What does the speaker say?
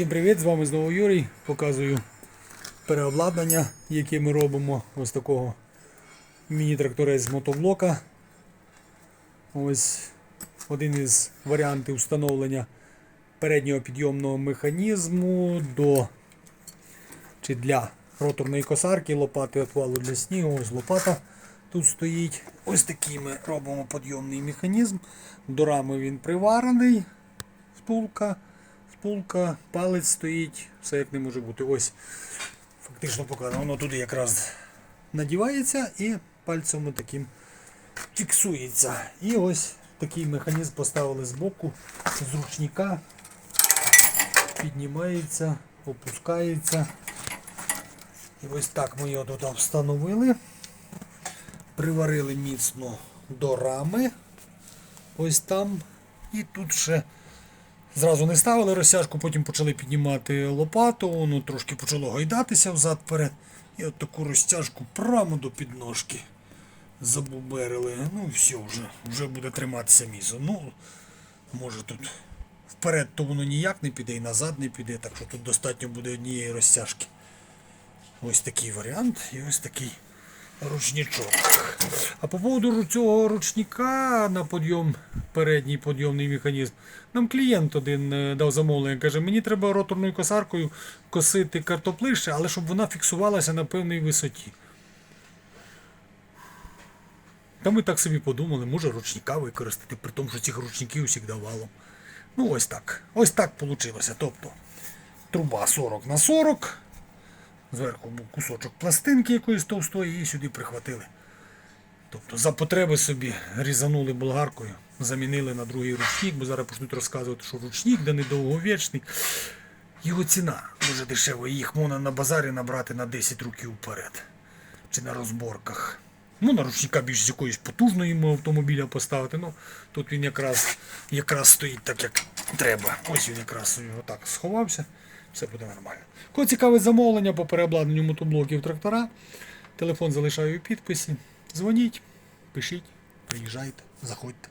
Всім привіт! З вами знову Юрій. Показую переобладнання, яке ми робимо. Ось такого міні-тракторець з мотоблока. Ось один із варіантів встановлення переднього підйомного механізму до чи для роторної косарки, лопати отвалу для снігу. Ось лопата тут стоїть. Ось такий ми робимо підйомний механізм. До рами він приварений, втулка втулка, палець стоїть, все як не може бути. Ось фактично показано, воно туди якраз надівається і пальцем таким фіксується. І ось такий механізм поставили з боку, з ручника, піднімається, опускається. І ось так ми його тут встановили, приварили міцно до рами. Ось там. І тут ще Зразу не ставили розтяжку, потім почали піднімати лопату, воно трошки почало гойдатися взад-вперед. І от таку розтяжку прямо до підножки забуберили. Ну і все, вже вже буде триматися мізо. Ну, може тут вперед то воно ніяк не піде і назад не піде, так що тут достатньо буде однієї розтяжки. Ось такий варіант і ось такий ручничок. А по поводу цього ручника на подйом, передній подйомний механізм, нам клієнт один е, дав замовлення, каже, мені треба роторною косаркою косити картоплище, але щоб вона фіксувалася на певній висоті. Та ми так собі подумали, може ручника використати, при тому, що цих ручників усіх давало. Ну ось так. Ось так вийшло. Тобто труба 40 на 40. Зверху був кусочок пластинки якоїсь товстої і сюди прихватили. Тобто за потреби собі різанули болгаркою, замінили на другий ручник, бо зараз почнуть розказувати, що ручник, де недовговічний. Його ціна дуже дешева, їх можна на базарі набрати на 10 років вперед. Чи на розборках. Ну, на ручника більш з якоїсь потужної автомобіля поставити. Ну, тут він якраз, якраз стоїть так, як треба. Ось він якраз отак сховався. Все буде нормально. Кого цікаве замовлення по переобладнанню мотоблоків трактора, телефон залишаю у підписі. Дзвоніть, пишіть, приїжджайте, заходьте.